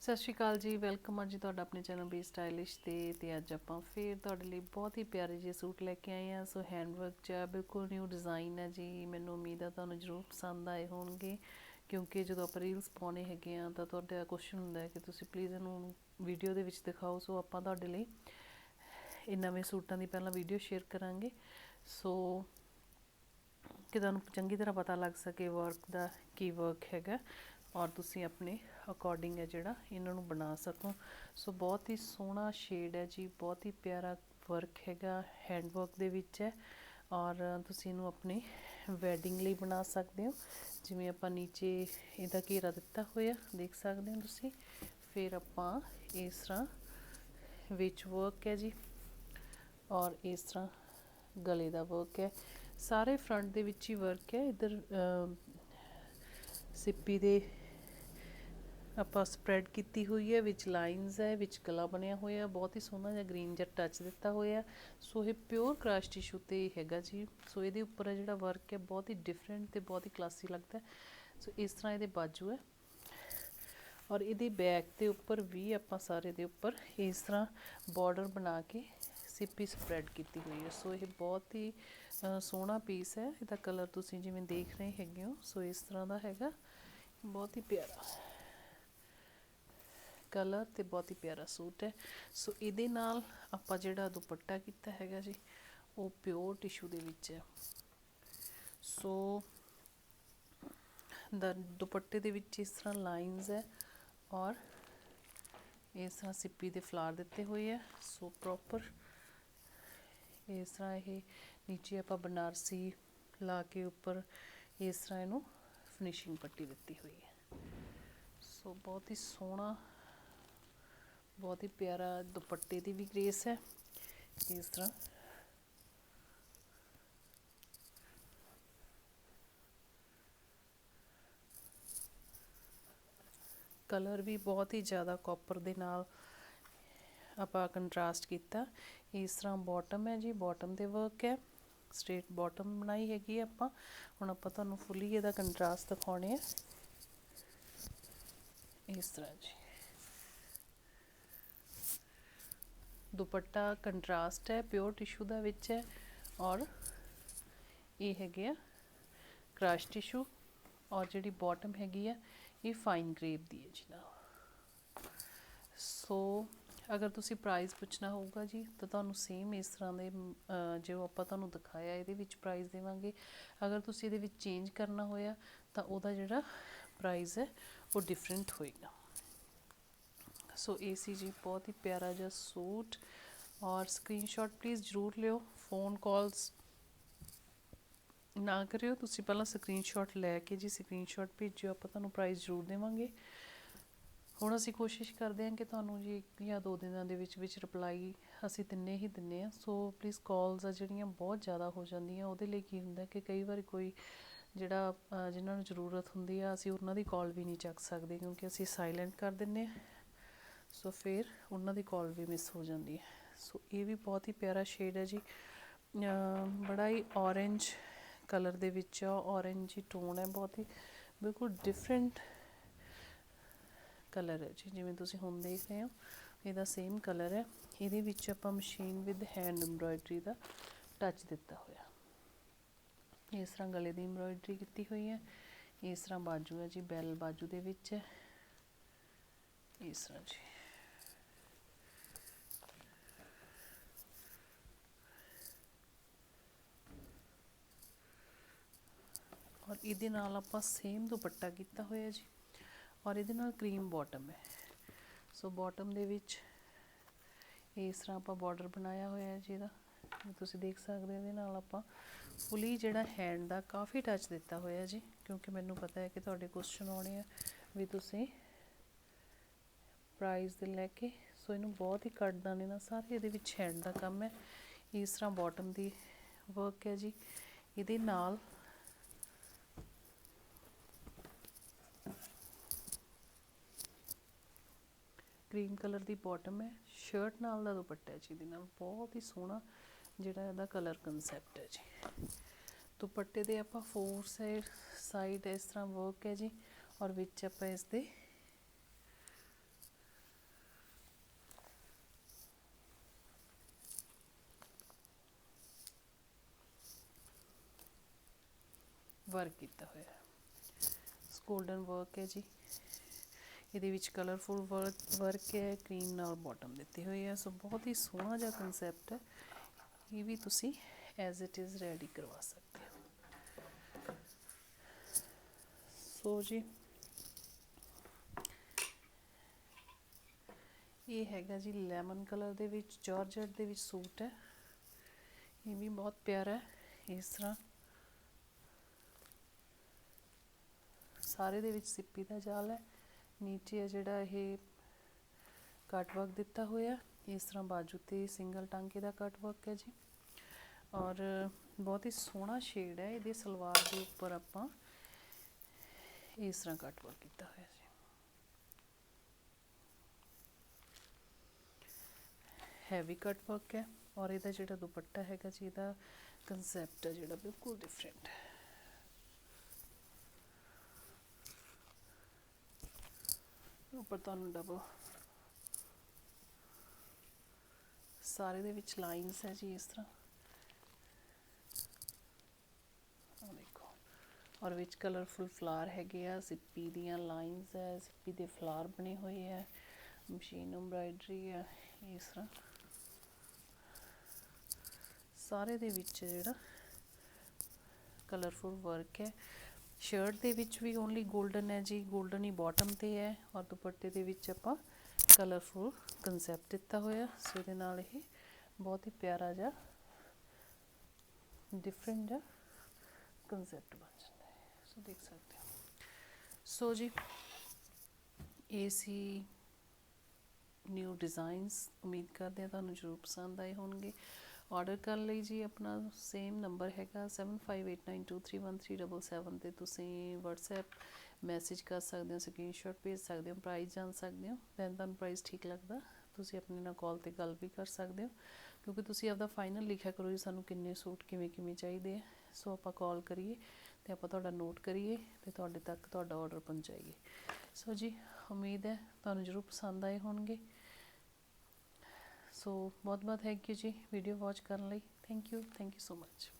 ਸਤਿ ਸ਼੍ਰੀ ਅਕਾਲ ਜੀ ਵੈਲਕਮ ਆ ਜੀ ਤੁਹਾਡਾ ਆਪਣੇ ਚੈਨਲ ਬੀ ਸਟਾਈਲਿਸ਼ ਤੇ ਤੇ ਅੱਜ ਆਪਾਂ ਫੇਰ ਤੁਹਾਡੇ ਲਈ ਬਹੁਤ ਹੀ ਪਿਆਰੇ ਜਿਹੇ ਸੂਟ ਲੈ ਕੇ ਆਏ ਆ ਸੋ ਹੈਂਡਵਰਕ ਚ ਆ, ਬਿਲਕੁਲ ਨਿਊ ਡਿਜ਼ਾਈਨ ਹੈ ਜੀ। ਮੈਨੂੰ ਉਮੀਦ ਆ ਤੁਹਾਨੂੰ ਜ਼ਰੂਰ ਪਸੰਦ ਆਏ ਹੋਣਗੇ ਕਿਉਂਕਿ ਜਦੋਂ ਆਪਾਂ ਰੀਲਸ ਪਾਉਣੇ ਹੈਗੇ ਆ ਤਾਂ ਤੁਹਾਡਾ ਕੁਐਸਚਨ ਹੁੰਦਾ ਹੈ ਕਿ ਤੁਸੀਂ ਪਲੀਜ਼ ਇਹਨੂੰ ਵੀਡੀਓ ਦੇ ਵਿੱਚ ਦਿਖਾਓ। ਸੋ ਆਪਾਂ ਤੁਹਾਡੇ ਲਈ ਇਹ ਨਵੇਂ ਸੂਟਾਂ ਦੀ ਪਹਿਲਾਂ ਵੀਡੀਓ ਸ਼ੇਅਰ ਕਰਾਂਗੇ। ਸੋ ਕਿ ਤੁਹਾਨੂੰ ਚੰਗੀ ਤਰ੍ਹਾਂ ਪਤਾ ਲੱਗ ਸਕੇ ਵਰਕ ਦਾ ਕੀ ਵਰਕ ਹੈਗਾ। ਔਰ ਤੁਸੀਂ ਆਪਣੇ ਅਕੋਰਡਿੰਗ ਹੈ ਜਿਹੜਾ ਇਹਨਾਂ ਨੂੰ ਬਣਾ ਸਕੋ। ਸੋ ਬਹੁਤ ਹੀ ਸੋਹਣਾ ਸ਼ੇਡ ਹੈ ਜੀ, ਬਹੁਤ ਹੀ ਪਿਆਰਾ ਵਰਕ ਹੈਗਾ ਹੈਂਡ ਵਰਕ ਦੇ ਵਿੱਚ ਹੈ। ਔਰ ਤੁਸੀਂ ਇਹਨੂੰ ਆਪਣੇ ਵੈਡਿੰਗ ਲਈ ਬਣਾ ਸਕਦੇ ਹੋ। ਜਿਵੇਂ ਆਪਾਂ ਨੀਚੇ ਇਹਦਾ ਘੇਰਾ ਦਿੱਤਾ ਹੋਇਆ, ਦੇਖ ਸਕਦੇ ਹੋ ਤੁਸੀਂ। ਫਿਰ ਆਪਾਂ ਇਸ ਤਰ੍ਹਾਂ ਵਿੱਚ ਵਰਕ ਹੈ ਜੀ। ਔਰ ਇਸ ਤਰ੍ਹਾਂ ਗਲੇ ਦਾ ਵਰਕ ਹੈ। ਸਾਰੇ ਫਰੰਟ ਦੇ ਵਿੱਚ ਹੀ ਵਰਕ ਹੈ। ਇਧਰ ਸਿੱਪੀ ਦੇ ਆਪਾਂ ਸਪਰੈਡ ਕੀਤੀ ਹੋਈ ਹੈ, ਵਿੱਚ ਲਾਈਨਸ ਹੈ, ਵਿੱਚ ਗਲਾ ਬਣਿਆ ਹੋਇਆ, ਬਹੁਤ ਹੀ ਸੋਹਣਾ ਜਿਹਾ ਗ੍ਰੀਨ ਜਿਹਾ ਟੱਚ ਦਿੱਤਾ ਹੋਇਆ। ਸੋ ਇਹ ਪਿਓਰ ਕ੍ਰਾਸ਼ ਟਿਸ਼ੂ ਤੇ ਹੈਗਾ ਜੀ। ਸੋ ਇਹਦੇ ਉੱਪਰ ਜਿਹੜਾ ਵਰਕ ਹੈ, ਬਹੁਤ ਹੀ ਡਿਫਰੈਂਟ ਤੇ ਬਹੁਤ ਹੀ ਕਲਾਸੀ ਲੱਗਦਾ ਸੋ ਇਸ ਤਰ੍ਹਾਂ ਇਹਦੇ ਬਾਜੂ ਹੈ। ਔਰ ਇਹਦੇ ਬੈਕ ਦੇ ਉੱਪਰ ਵੀ ਆਪਾਂ ਸਾਰੇ ਦੇ ਉੱਪਰ ਇਸ ਤਰ੍ਹਾਂ ਬਾਰਡਰ ਬਣਾ ਕੇ ਸਿੱਪੀ ਸਪਰੈਡ ਕੀਤੀ ਹੋਈ ਹੈ। ਸੋ ਇਹ ਬਹੁਤ ਹੀ ਸੋਹਣਾ ਪੀਸ ਹੈ। ਇਹਦਾ ਕਲਰ ਤੁਸੀਂ ਜਿਵੇਂ ਦੇਖ ਰਹੇ ਹੈਗੇ ਹੋ, ਸੋ ਇਸ ਤਰ੍ਹਾਂ ਦਾ ਹੈਗਾ। ਬਹੁਤ ਹੀ ਪਿਆਰਾ। ਕਲਰ ਤੇ ਬਹੁਤ ਹੀ ਪਿਆਰਾ ਸੂਟ ਹੈ। ਸੋ ਇਹਦੇ ਨਾਲ ਆਪਾਂ ਜਿਹੜਾ ਦੁਪੱਟਾ ਕੀਤਾ ਹੈਗਾ ਜੀ, ਉਹ ਪਿਓਰ ਟਿਸ਼ੂ ਦੇ ਵਿੱਚ ਹੈ। ਸੋ ਦਾ, ਦੁਪੱਟੇ ਦੇ ਵਿੱਚ ਇਸ ਤਰ੍ਹਾਂ ਲਾਈਨਸ ਹੈ ਔਰ ਇਸ ਤਰ੍ਹਾਂ ਸਿੱਪੀ ਦੇ ਫਲਾਰ ਦਿੱਤੇ ਹੋਏ ਹੈ। ਸੋ ਪ੍ਰੋਪਰ ਇਸ ਤਰ੍ਹਾਂ ਇਹ ਨੀਚੇ ਆਪਾਂ ਬਨਾਰਸੀ ਲਾ ਕੇ ਉੱਪਰ ਇਸ ਤਰ੍ਹਾਂ ਇਹਨੂੰ ਫਿਨਿਸ਼ਿੰਗ ਪੱਟੀ ਦਿੱਤੀ ਹੋਈ ਹੈ। ਸੋ ਬਹੁਤ ਹੀ ਸੋਹਣਾ ਬਹੁਤ ਹੀ ਪਿਆਰਾ ਦੁਪੱਟੇ ਦੀ ਵੀ ਗ੍ਰੇਸ ਹੈ। ਇਸ ਤਰ੍ਹਾਂ। ਕਲਰ ਵੀ ਬਹੁਤ ਹੀ ਜ਼ਿਆਦਾ ਕਾਪਰ ਦੇ ਨਾਲ ਆਪਾਂ ਕੰਟਰਾਸਟ ਕੀਤਾ। ਇਸ ਤਰ੍ਹਾਂ ਬਾਟਮ ਹੈ ਜੀ ਬਾਟਮ ਦੇ ਵਰਕ ਹੈ। ਸਟ੍ਰੇਟ ਬਾਟਮ ਬਣਾਈ ਹੈਗੀ ਹੈ ਆਪਾਂ। ਹੁਣ ਆਪਾਂ ਤੁਹਾਨੂੰ ਫੁੱਲੀ ਇਹਦਾ ਕੰਟਰਾਸਟ ਦਿਖਾਉਣੇ ਆ। ਇਸ ਤਰ੍ਹਾਂ ਜੀ। ਦੁਪੱਟਾ ਕੰਟਰਾਸਟ ਹੈ ਪਿਓਰ ਟਿਸ਼ੂ ਦਾ ਵਿੱਚ ਹੈ ਔਰ ਇਹ ਹੈਗੇ ਆ ਕ੍ਰਾਸ਼ ਟਿਸ਼ੂ ਔਰ ਜਿਹੜੀ ਬਾਟਮ ਹੈਗੀ ਆ, ਇਹ ਫਾਈਨ ਗ੍ਰੇਪ ਦੀ ਹੈ ਜੀ ਨਾਲ। ਸੋ ਅਗਰ ਤੁਸੀਂ ਪ੍ਰਾਈਸ ਪੁੱਛਣਾ ਹੋਊਗਾ ਜੀ, ਤਾਂ ਤੁਹਾਨੂੰ ਸੇਮ ਇਸ ਤਰ੍ਹਾਂ ਦੇ ਜੋ ਆਪਾਂ ਤੁਹਾਨੂੰ ਦਿਖਾਇਆ, ਇਹਦੇ ਵਿੱਚ ਪ੍ਰਾਈਸ ਦੇਵਾਂਗੇ। ਅਗਰ ਤੁਸੀਂ ਇਹਦੇ ਵਿੱਚ ਚੇਂਜ ਕਰਨਾ ਹੋਇਆ, ਤਾਂ ਉਹਦਾ ਜਿਹੜਾ ਪ੍ਰਾਈਸ ਹੈ, ਉਹ ਡਿਫਰੈਂਟ ਹੋਏਗਾ। ਸੋ ਇਹ ਸੀ ਜੀ ਬਹੁਤ ਹੀ ਪਿਆਰਾ ਜਿਹਾ ਸੂਟ ਔਰ ਸਕਰੀਨਸ਼ਾਟ ਪਲੀਜ਼ ਜ਼ਰੂਰ ਲਿਓ ਫੋਨ ਕਾਲਸ ਨਾ ਕਰਿਓ ਤੁਸੀਂ ਪਹਿਲਾਂ ਸਕਰੀਨਸ਼ਾਟ ਲੈ ਕੇ ਜੀ ਸਕਰੀਨਸ਼ਾਟ ਭੇਜਿਓ ਆਪਾਂ ਤੁਹਾਨੂੰ ਪ੍ਰਾਈਸ ਜ਼ਰੂਰ ਦੇਵਾਂਗੇ। ਹੁਣ ਅਸੀਂ ਕੋਸ਼ਿਸ਼ ਕਰਦੇ ਹਾਂ ਕਿ ਤੁਹਾਨੂੰ ਜੀ ਇੱਕ ਜਾਂ ਦੋ ਦਿਨਾਂ ਦੇ ਵਿੱਚ ਵਿੱਚ ਰਿਪਲਾਈ ਅਸੀਂ ਤਿੰਨੇ ਹੀ ਦਿੰਨੇ ਆ ਸੋ ਪਲੀਜ਼ ਕਾਲਸ ਆ ਜਿਹੜੀਆਂ ਬਹੁਤ ਜ਼ਿਆਦਾ ਹੋ ਜਾਂਦੀਆਂ ਉਹਦੇ ਲਈ ਕੀ ਹੁੰਦਾ ਕਿ ਕਈ ਵਾਰ ਕੋਈ ਜਿਹੜਾ ਅ, ਜਿਨ੍ਹਾਂ ਨੂੰ ਜ਼ਰੂਰਤ ਹੁੰਦੀ ਆ ਅਸੀਂ ਉਹਨਾਂ ਦੀ ਕਾਲ ਵੀ ਨਹੀਂ ਚੱਕ ਸਕਦੇ ਕਿਉਂਕਿ ਅਸੀਂ ਸਾਇਲੈਂਟ ਕਰ ਦਿੰਨੇ ਆ ਸੋ ਫਿਰ ਉਹਨਾਂ ਦੀ ਕਾਲ ਵੀ ਮਿਸ ਹੋ ਜਾਂਦੀ ਹੈ। ਸੋ ਇਹ ਵੀ ਬਹੁਤ ਹੀ ਪਿਆਰਾ ਸ਼ੇਡ ਹੈ ਜੀ। ਬੜਾ ਹੀ ਔਰੇਂਜ ਕਲਰ ਦੇ ਵਿੱਚ ਆ। ਔਰੇਂਜ ਹੀ ਟੋਨ ਹੈ, ਬਹੁਤ ਹੀ ਬਿਲਕੁਲ ਡਿਫਰੈਂਟ ਕਲਰ ਹੈ ਜੀ। ਜਿਵੇਂ ਤੁਸੀਂ ਹੁਣ ਦੇਖ ਰਹੇ ਹੋ, ਇਹਦਾ ਸੇਮ ਕਲਰ ਹੈ। ਇਹਦੇ ਵਿੱਚ ਆਪਾਂ ਮਸ਼ੀਨ ਵਿਦ ਹੈਂਡ ਐਮਬ੍ਰਾਇਡਰੀ ਦਾ ਟੱਚ ਦਿੱਤਾ ਹੋਇਆ। ਇਸ ਤਰ੍ਹਾਂ ਗਲੇ ਦੀ ਐਮਬ੍ਰਾਇਡਰੀ ਕੀਤੀ ਹੋਈ ਹੈ। ਇਸ ਤਰ੍ਹਾਂ ਬਾਜੂ ਹੈ ਜੀ ਬੈਲ ਬਾਜੂ ਦੇ ਵਿੱਚ। ਹੈ ਇਸ ਤਰ੍ਹਾਂ ਜੀ ਔਰ ਇਹਦੇ ਨਾਲ ਆਪਾਂ ਸੇਮ ਦੁਪੱਟਾ ਕੀਤਾ ਹੋਇਆ ਜੀ। ਔਰ ਇਹਦੇ ਨਾਲ ਕਰੀਮ ਬਾਟਮ ਹੈ। ਸੋ ਬਾਟਮ ਦੇ ਵਿੱਚ ਇਸ ਤਰ੍ਹਾਂ ਆਪਾਂ ਬਾਰਡਰ ਬਣਾਇਆ ਹੋਇਆ ਹੈ ਜੀ ਇਹਦਾ। ਤੁਸੀਂ ਦੇਖ ਸਕਦੇ ਹੋ ਇਹਦੇ ਨਾਲ ਆਪਾਂ ਫੁੱਲੀ ਜਿਹੜਾ ਹੈਂਡ ਦਾ ਕਾਫੀ ਟੱਚ ਦਿੱਤਾ ਹੋਇਆ ਜੀ। ਕਿਉਂਕਿ ਮੈਨੂੰ ਪਤਾ ਹੈ ਕਿ ਤੁਹਾਡੇ ਕੁਐਸਚਨ ਆਉਣੇ ਆ ਵੀ ਤੁਸੀਂ ਪ੍ਰਾਈਸ ਦੇ ਲੈ ਕੇ ਸੋ ਇਹਨੂੰ ਬਹੁਤ ਹੀ ਕੱਟ ਦਾਣੇ ਨਾਲ ਸਾਰੇ ਇਹਦੇ ਵਿੱਚ ਹੈਂਡ ਦਾ ਕੰਮ ਹੈ। ਇਸ ਤਰ੍ਹਾਂ ਬਾਟਮ ਦੀ ਵਰਕ ਹੈ ਜੀ। ਇਹਦੇ ਨਾਲ ਕਰੀਮ ਕਲਰ ਦੀ ਬਾਟਮ ਹੈ। ਸ਼ਰਟ ਨਾਲ ਦਾ ਦੁਪੱਟਾ ਹੈ ਜੀ, ਇਹਦੇ ਨਾਲ ਬਹੁਤ ਹੀ ਸੋਹਣਾ ਜਿਹੜਾ ਇਹਦਾ ਕਲਰ ਕਨਸੈਪਟ ਹੈ ਜੀ। ਦੁਪੱਟੇ ਦੇ ਆਪਾਂ ਫੋਰ ਸਾਈਡ ਸਾਈਡ ਇਸ ਤਰ੍ਹਾਂ ਵਰਕ ਹੈ ਜੀ ਔਰ ਵਿੱਚ ਆਪਾਂ ਇਸ ਦੇ ਵਰਕ ਕੀਤਾ ਹੋਇਆ ਹੈ। ਗੋਲਡਨ ਵਰਕ ਹੈ ਜੀ। ਇਹਦੇ ਵਿੱਚ ਕਲਰਫੁਲ ਵਰਕ ਵਰਕ ਹੈ ਕਰੀਮ ਨਾਲ ਬਾਟਮ ਦਿੱਤੀ ਹੋਈ ਹੈ ਸੋ ਬਹੁਤ ਹੀ ਸੋਹਣਾ ਜਿਹਾ ਕਨਸੈਪਟ ਹੈ। ਇਹ ਵੀ ਤੁਸੀਂ ਐਜ਼ ਇਟ ਇਜ਼ ਰੈਡੀ ਕਰਵਾ ਸਕਦੇ ਹੋ। ਸੋ ਜੀ, ਇਹ ਹੈਗਾ ਜੀ ਲੈਮਨ ਕਲਰ ਦੇ ਵਿੱਚ ਜਾਰਜਟ ਦੇ ਵਿੱਚ ਸੂਟ ਹੈ। ਇਹ ਵੀ ਬਹੁਤ ਪਿਆਰਾ ਹੈ, ਇਸ ਤਰ੍ਹਾਂ। ਸਾਰੇ ਦੇ ਵਿੱਚ ਸਿੱਪੀ ਦਾ ਜਾਲ ਹੈ। ਨੀਚੇ ਆ ਜਿਹੜਾ ਇਹ ਕੱਟ ਵਰਕ ਦਿੱਤਾ ਹੋਇਆ। ਇਸ ਤਰ੍ਹਾਂ ਬਾਜੂ ਤੇ ਸਿੰਗਲ ਟਾਂਕੇ ਦਾ ਕੱਟ ਵਰਕ ਹੈ ਜੀ। ਔਰ ਬਹੁਤ ਹੀ ਸੋਹਣਾ ਸ਼ੇਡ ਹੈ। ਇਹਦੇ ਸਲਵਾਰ ਦੇ ਉੱਪਰ ਆਪਾਂ ਇਸ ਤਰ੍ਹਾਂ ਕੱਟ ਵਰਕ ਕੀਤਾ ਹੋਇਆ ਜੀ। ਹੈਵੀ ਕੱਟ ਵਰਕ ਹੈ। ਔਰ ਇਹਦਾ ਜਿਹੜਾ ਦੁਪੱਟਾ ਹੈਗਾ ਜੀ, ਇਹਦਾ ਕਨਸੈਪਟ ਹੈ ਜਿਹੜਾ ਬਿਲਕੁਲ ਡਿਫਰੈਂਟ ਹੈ। ਉੱਪਰ ਤੁਹਾਨੂੰ ਡਬਲ ਸਾਰੇ ਦੇ ਵਿੱਚ ਲਾਈਨਸ ਹੈ ਜੀ ਇਸ ਤਰ੍ਹਾਂ। ਆਹ ਦੇਖੋ। ਔਰ ਵਿੱਚ ਕਲਰਫੁਲ ਫਲਾਰ ਹੈਗੇ ਆ ਸਿੱਪੀ ਦੀਆਂ ਲਾਈਨਸ ਹੈ ਸਿੱਪੀ ਦੇ ਫਲਾਰ ਬਣੇ ਹੋਏ ਹੈ ਮਸ਼ੀਨ ਐਮਬਰਾਇਡਰੀ ਆ, ਇਸ ਤਰ੍ਹਾਂ। ਸਾਰੇ ਦੇ ਵਿੱਚ ਜਿਹੜਾ ਕਲਰਫੁਲ ਵਰਕ ਹੈ ਸ਼ਰਟ ਦੇ ਵਿੱਚ ਵੀ ਓਨਲੀ 골ਡਨ ਹੈ ਜੀ 골ਡਨ ਹੀ ਬਾਟਮ ਤੇ ਹੈ ਔਰ ਦੁਪੱਟੇ ਦੇ ਵਿੱਚ ਆਪਾਂ ਕਲਰਫੁਲ ਕਨਸੈਪਟ ਦਿੱਤਾ ਹੋਇਆ। ਸੋ ਇਹਦੇ ਨਾਲ ਇਹ ਬਹੁਤ ਹੀ ਪਿਆਰਾ ਜਿਹਾ ਡਿਫਰੈਂਟ ਜਿਹਾ ਕਨਸੈਪਟ ਬਣ ਜਾਂਦਾ ਹੈ। ਸੋ ਦੇਖ ਸਕਦੇ ਹੋ। ਸੋ ਜੀ, ਇਹ ਸੀ ਨਿਊ ਡਿਜ਼ਾਈਨਸ ਉਮੀਦ ਕਰਦੇ ਹਾਂ ਤੁਹਾਨੂੰ ਜ਼ਰੂਰ ਪਸੰਦ ਆਏ ਹੋਣਗੇ। ਆਰਡਰ ਕਰਨ ਲਈ ਜੀ, ਆਪਣਾ ਸੇਮ ਨੰਬਰ ਹੈਗਾ 7589231377 ਤੇ ਤੁਸੀਂ WhatsApp ਮੈਸੇਜ ਕਰ ਸਕਦੇ ਹੋ ਸਕਰੀਨਸ਼ਾਟ ਭੇਜ ਸਕਦੇ ਹੋ ਪ੍ਰਾਈਸ ਜਾਣ ਸਕਦੇ ਹੋ ਦੈਨ ਤੁਹਾਨੂੰ ਪ੍ਰਾਈਸ ਠੀਕ ਲੱਗਦਾ, ਤੁਸੀਂ ਆਪਣੇ ਨਾਲ ਕਾਲ ਤੇ ਗੱਲ ਵੀ ਕਰ ਸਕਦੇ ਹੋ, ਕਿਉਂਕਿ ਤੁਸੀਂ ਆਪਦਾ ਫਾਈਨਲ ਲਿਖਿਆ ਕਰੋ ਜੀ, ਸਾਨੂੰ ਕਿੰਨੇ ਸੂਟ ਕਿਵੇਂ ਕਿਵੇਂ ਚਾਹੀਦੇ ਆ, ਸੋ ਆਪਾਂ ਕਾਲ ਕਰੀਏ ਤੇ ਆਪਾਂ ਤੁਹਾਡਾ ਨੋਟ ਕਰੀਏ ਤੇ ਤੁਹਾਡੇ ਤੱਕ ਤੁਹਾਡਾ ਆਰਡਰ ਪਹੁੰਚਾਈਏ। ਸੋ ਜੀ, ਉਮੀਦ ਹੈ ਤੁਹਾਨੂੰ ਜ਼ਰੂਰ ਪਸੰਦ ਆਏ ਹੋਣਗੇ। ਸੋ ਬਹੁਤ ਬਹੁਤ ਥੈਂਕ ਯੂ ਜੀ ਵੀਡੀਓ ਵਾਚ ਕਰਨ ਲਈ। Thank you thank you so much